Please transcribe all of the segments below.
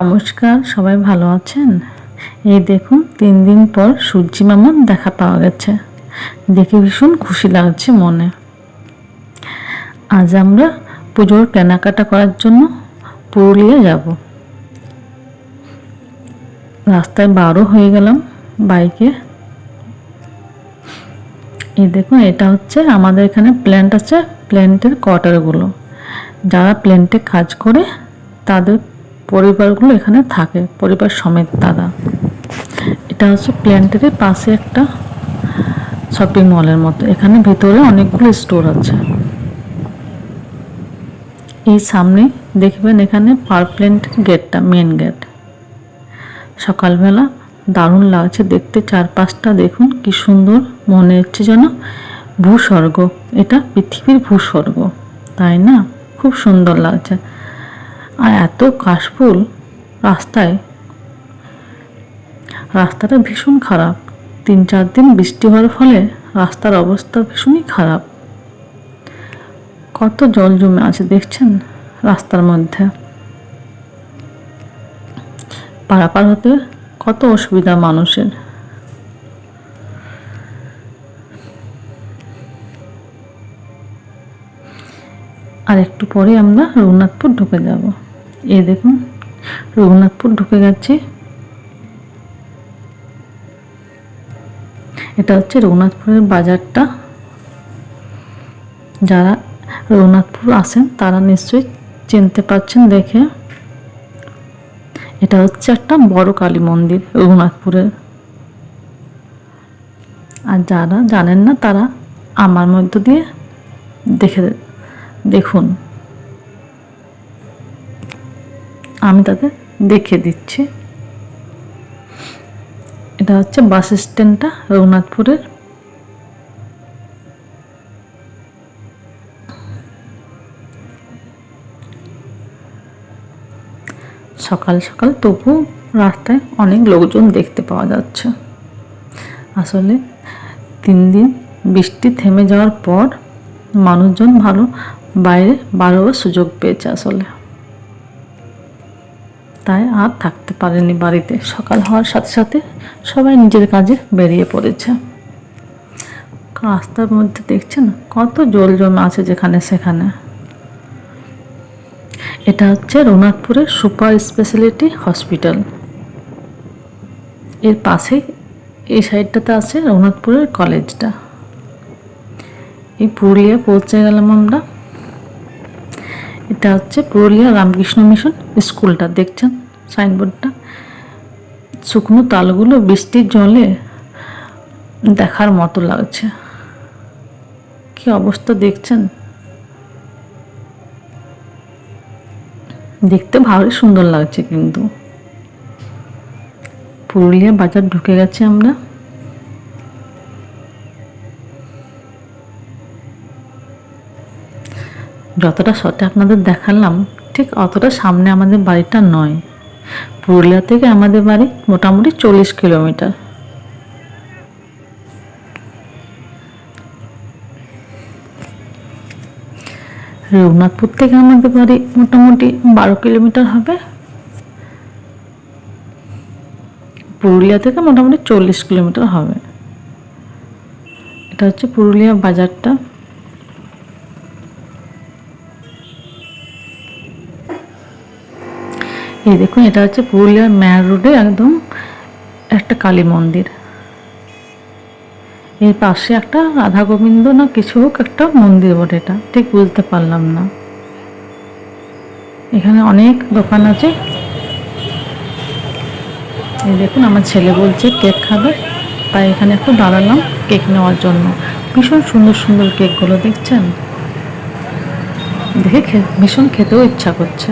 নমস্কার, সবাই ভালো আছেন? এই দেখুন, তিন দিন পর সূর্যি মামার দেখা পাওয়া গেছে। দেখে ভীষণ খুশি লাগছে মনে। আজ আমরা পুজোর কেনাকাটা করার জন্য পুরুলিয়া যাব। রাস্তায় বারো হয়ে গেলাম বাইকে। এই দেখুন, এটা হচ্ছে আমাদের এখানে প্ল্যান্ট আছে প্ল্যান্টের কোয়ার্টারগুলো যারা প্ল্যান্টে কাজ করে, তাদের পরিবারগুলো এখানে থাকে, পরিবার সমেত তারা এটা হচ্ছে প্ল্যান্টের পাশে একটা শপিং মলের মতো। এখানে ভেতরে অনেকগুলো স্টোর আছে। এই সামনে দেখবেন এখানে পার প্ল্যান্টের গেটটা মেন গেট সকালবেলা দারুণ লাগছে দেখতে, চারপাশটা দেখুন কি সুন্দর মনে হচ্ছে যেন ভূস্বর্গ। এটা পৃথিবীর ভূস্বর্গ, তাই না? খুব সুন্দর লাগছে। আর এত কাশফুল রাস্তায়। রাস্তাটা ভীষণ খারাপ। তিন চার দিন বৃষ্টি হওয়ার ফলে রাস্তার অবস্থা ভীষণই খারাপ। কত জল জমে আছে দেখছেন রাস্তার মধ্যে। পারাপার হতে কত অসুবিধা মানুষের। আর একটু পরে আমরা রঘুনাথপুর ঢুকে যাব। এই দেখুন, রঘুনাথপুর ঢুকে গেছি। এটা হচ্ছে রঘুনাথপুরের বাজারটা। যারা রঘুনাথপুর আসেন, তারা নিশ্চয়ই চিনতে পারছেন দেখে। এটা হচ্ছে একটা বড় কালী মন্দির রঘুনাথপুরের। আর যারা জানেন না, তারা আমার মধ্য দিয়ে দেখে দেখুন। আমি তাদের দেখে দিচ্ছি। এটা হচ্ছে বাস স্ট্যান্ডটা, রঘুনাথপুরের। সকাল সকাল তবু রাস্তায় অনেক লোকজন দেখতে পাওয়া যাচ্ছে। আসলে তিন দিন বৃষ্টি থেমে যাওয়ার পর মানুষজন ভালো বাইরে বারোবার সুযোগ পেয়েছে আসলে। তাই আর থাকতে পারেনি বাড়িতে। সকাল হওয়ার সাথে সাথে সবাই নিজের কাজে বেরিয়ে পড়েছে। রাস্তার মধ্যে দেখছেন কত জল জমে আছে যেখানে সেখানে। এটা হচ্ছে রঘুনাথপুরের সুপার স্পেশালিটি হসপিটাল। এর পাশেই এই সাইডটাতে আছে রঘুনাথপুরের কলেজটা। এই পুরুলিয়া পৌঁছে গেলাম আমরা। এটা হচ্ছে পুরুলিয়া রামকৃষ্ণ মিশন স্কুলটা, দেখছেন সাইনবোর্ডটা? শুকনো তালগুলো বৃষ্টির জলে দেখার মতো লাগছে। কি অবস্থা দেখছেন? দেখতে ভালোই সুন্দর লাগছে কিন্তু। পুরুলিয়া বাজার ঢুকে গেছে আমরা। যতটা শটে আপনাদের দেখালাম, ঠিক অতটা সামনে আমাদের বাড়িটা নয়। পুরুলিয়া থেকে আমাদের বাড়ি মোটামুটি চল্লিশ কিলোমিটার। রঘুনাথপুর থেকে আমাদের বাড়ি মোটামুটি বারো কিলোমিটার হবে। পুরুলিয়া থেকে মোটামুটি চল্লিশ কিলোমিটার হবে। এটা হচ্ছে পুরুলিয়া বাজারটা। এই দেখুন, এটা হচ্ছে পুরুলিয়ার মেয়ার রোডে একদম একটা কালী মন্দির। এর পাশে একটা রাধা গোবিন্দ না কিছু হোক একটা মন্দির বটে এটা, ঠিক বুঝতে পারলাম না। এখানে অনেক দোকান আছে। এই দেখুন, আমার ছেলে বলছে কেক খাবে, তাই এখানে একটু দাঁড়ালাম কেক নেওয়ার জন্য। ভীষণ সুন্দর সুন্দর কেকগুলো দেখছেন? দেখে ভীষণ খেতেও ইচ্ছা করছে।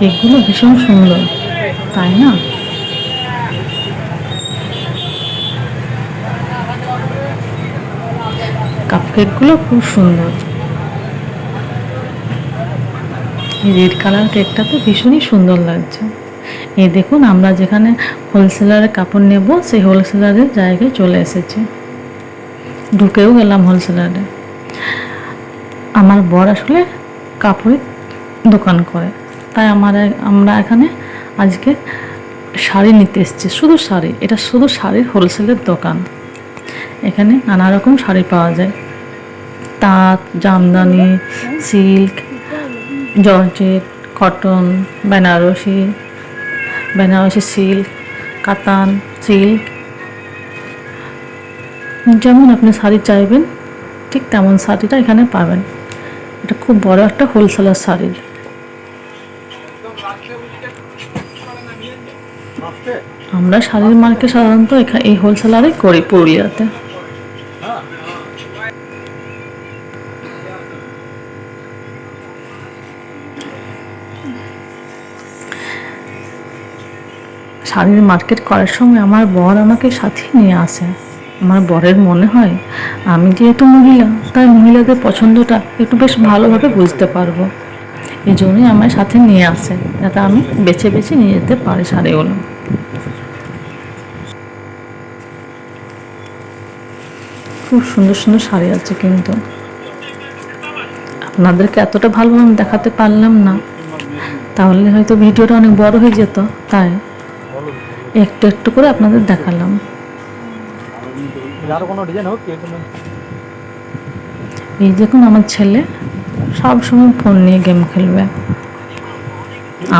কেকগুলো ভীষণ সুন্দর, তাই না? কাপ কেকগুলো খুব সুন্দর। এই রেড কালার কেকটা তো ভীষণই সুন্দর লাগছে। এই দেখুন, আমরা যেখানে হোলসেলারের কাপড় নেব, সেই হোলসেলারের জায়গায় চলে এসেছি। ঢুকেও গেলাম হোলসেলারে আমার বর আসলে কাপড়ের দোকান করে। তাই আমার আমরা এখানে আজকে শাড়ি নিতে এসেছি। শুধু শাড়ি, এটা শুধু শাড়ির হোলসেলের দোকান। এখানে নানা রকম শাড়ি পাওয়া যায়। তাঁত, jamdani silk georgette cotton Banarasi Banarasi silk কাতান সিল্ক যেমন আপনি শাড়ি চাইবেন, ঠিক তেমন শাড়িটা এখানে পাবেন। এটা খুব বড় একটা হোলসেলার শাড়ির। আমরা শাড়ির মার্কেট সাধারণত এই হোলসেলারে করি পুরুলিয়াতে। শাড়ির মার্কেট করার সময় আমার বর আমাকে সাথে নিয়ে আসে। আমার বরের মনে হয়, আমি যেহেতু মহিলা, তাই মহিলাদের পছন্দটা একটু বেশ ভালোভাবে বুঝতে পারব। এই জন্যই আমার সাথে নিয়ে আসে যাতে আমি বেছে বেছে নিয়ে যেতে পারি শাড়িগুলো খুব সুন্দর সুন্দর শাড়ি আছে কিন্তু। আপনাদেরকে এতটা ভালো আমি দেখাতে পারলাম না। তাহলে হয়তো ভিডিওটা অনেক বড় হয়ে যেত তাই একটু একটু করে আপনাদের দেখালাম। এই দেখুন আমার ছেলে। সব সময় ফোন নিয়ে গেম খেলবে।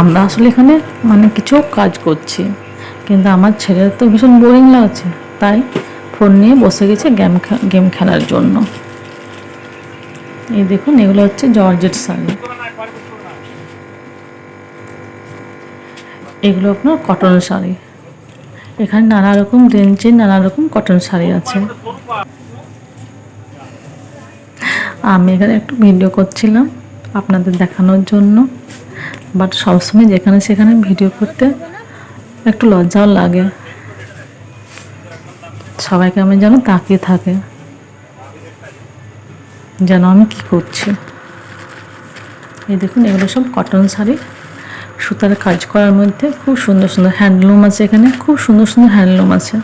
আমরা আসলে এখানে মানে কিছু কাজ করছি, কিন্তু আমার ছেলের তো ভীষণ বোরিং লাগছে, তাই ফোন নিয়ে বসে গেছে গেম গেম খেলার জন্য। এই দেখুন, এগুলো হচ্ছে জর্জেট শাড়ি। এগুলো আপনার কটন শাড়ি। এখানে নানা রকম রেঞ্জের নানা রকম কটন শাড়ি আছে। আমি এখানে একটু ভিডিও করছিলাম আপনাদের দেখানোর জন্য। বাট সবসময় যেখানে সেখানে ভিডিও করতে একটু লজ্জাও লাগে। সবাইকে আমি যেন তাকিয়ে থাকে। যেন আমি কি করছি। এই দেখুন, এগুলো সব কটন শাড়ি। সুতার কাজ করার মধ্যে খুব সুন্দর সুন্দর হ্যান্ডলুম আছে এখানে। খুব সুন্দর সুন্দর হ্যান্ডলুম আছে।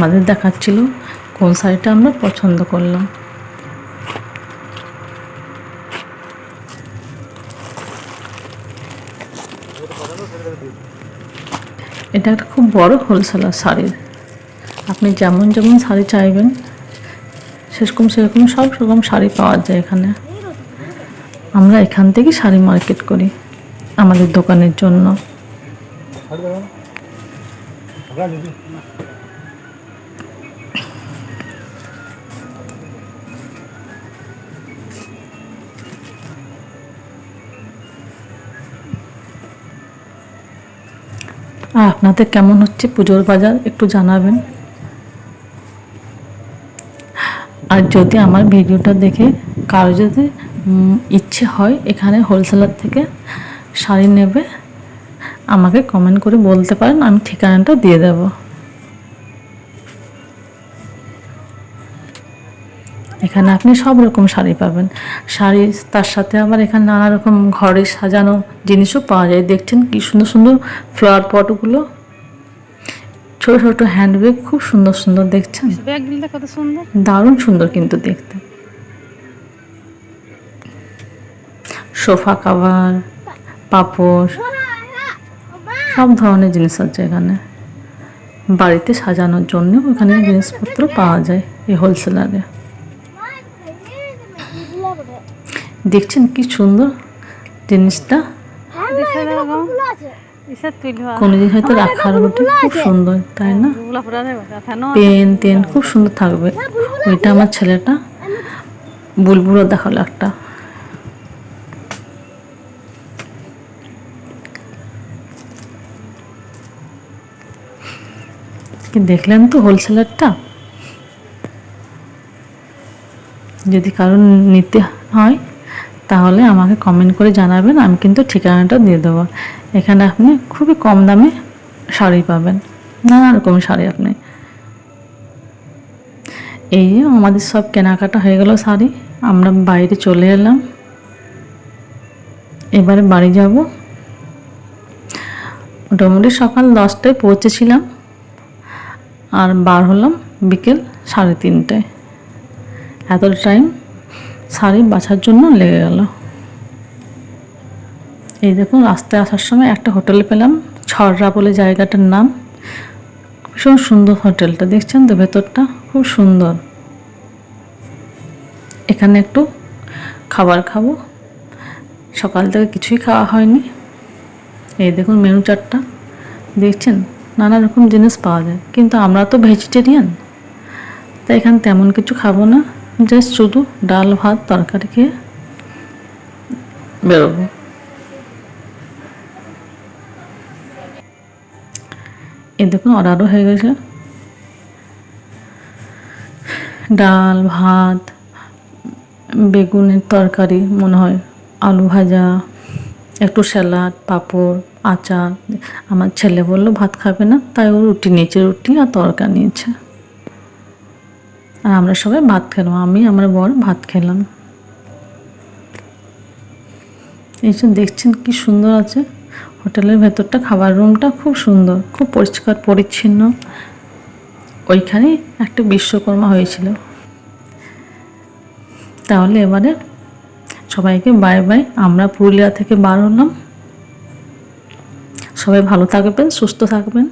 আমাদের দেখাচ্ছিল কোন শাড়িটা আমরা পছন্দ করলাম। এটা একটা খুব বড় হোলসেলার শাড়ির আপনি যেমন যেমন শাড়ি চাইবেন, সেরকম সেরকম সব রকম শাড়ি পাওয়া যায় এখানে। আমরা এখান থেকে শাড়ি মার্কেট করি আমাদের দোকানের জন্য। আর আপনাদের কেমন হচ্ছে পুজোর বাজার একটু জানাবেন? আর যদি আমার ভিডিওটা দেখে কারও যদি ইচ্ছে হয় এখানে হোলসেলার থেকে শাড়ি নেবে, আমাকে কমেন্ট করে বলতে পারেন, আমি ঠিকানাটা দিয়ে দেব। এখানে আপনি সব রকম শাড়ি পাবেন। শাড়ি তার সাথে আবার এখানে নানা রকম ঘরে সাজানো জিনিসও পাওয়া যায়। দেখছেন কি সুন্দর সুন্দর ফ্লাওয়ার পটগুলো ছোট ছোট হ্যান্ডব্যাগ খুব সুন্দর সুন্দর দেখছেন? ব্যাগগুলো কত সুন্দর? দারুণ সুন্দর কিন্তু দেখতে। সোফা কাভার পাপড় সব ধরনের জিনিস আছে এখানে। বাড়িতে সাজানোর জন্য ওখানে জিনিসপত্র পাওয়া যায় এই হোলসেলারে দেখছেন কি সুন্দর জিনিসটা? তুলবা কোনো জিনিস হয়তো রাখার মধ্যে খুব সুন্দর তাই না? পেন টেন খুব সুন্দর থাকবে। ওইটা আমার ছেলেটা। বুলবুলও দেখাল একটা। কি দেখলেন তো হোলসেলারটা? যদি কারও নিতে হয় তাহলে আমাকে কমেন্ট করে জানাবেন, আমি কিন্তু ঠিকানাটা দিয়ে দেবো। এখানে আপনি খুবই কম দামে শাড়ি পাবেন, নানা রকম শাড়ি আপনি। এই আমাদের সব কেনাকাটা হয়ে গেল শাড়ি, আমরা বাইরে চলে এলাম। এবারে বাড়ি যাব। মোটামুটি সকাল দশটায় পৌঁছেছিলাম, আর বার হলাম বিকেল সাড়ে তিনটায়। এত টাইম শাড়ি বাছার জন্য লেগে গেল। এই দেখুন, রাস্তায় আসার সময় একটা হোটেলে পেলাম ছড়রা বলে জায়গাটার নাম। ভীষণ সুন্দর হোটেলটা, দেখছেন তো ভেতরটা? খুব সুন্দর। এখানে একটু খাবার খাব। সকাল থেকে কিছুই খাওয়া হয়নি। এই দেখুন মেনু চারটা। দেখছেন, নানা রকম জিনিস পাওয়া যায়। কিন্তু আমরা তো ভেজিটেরিয়ান তাই এখানে তেমন কিছু খাব না। জাস্ট শুধু ডাল, ভাত, তরকারি খেয়ে বেরোবো। এ দেখুন অর্ডারও হয়ে গেছে। ডাল, ভাত, বেগুনের তরকারি, মনে হয় আলু ভাজা, একটু স্যালাড, পাঁপড়, আচার। আমার ছেলে বলল, ভাত খাবে না, তাই ও রুটি নিয়েছে, রুটি আর তরকা নিয়েছে। আর আমরা সবাই ভাত খেলাম, আমি, আমার বর ভাত খেলাম। এই যে দেখছেন কি সুন্দর আছে? হোটেলের ভেতরটা, খাবার রুমটা খুব সুন্দর, খুব পরিষ্কার, পরিচ্ছন্ন। ওইখানেই একটা বিশ্বকর্মা হয়েছিল। তাহলে এবারে সবাইকে বাই বাই আমরা পুরুলিয়া থেকে বার হলাম। সবাই ভালো থাকবেন, সুস্থ থাকবেন।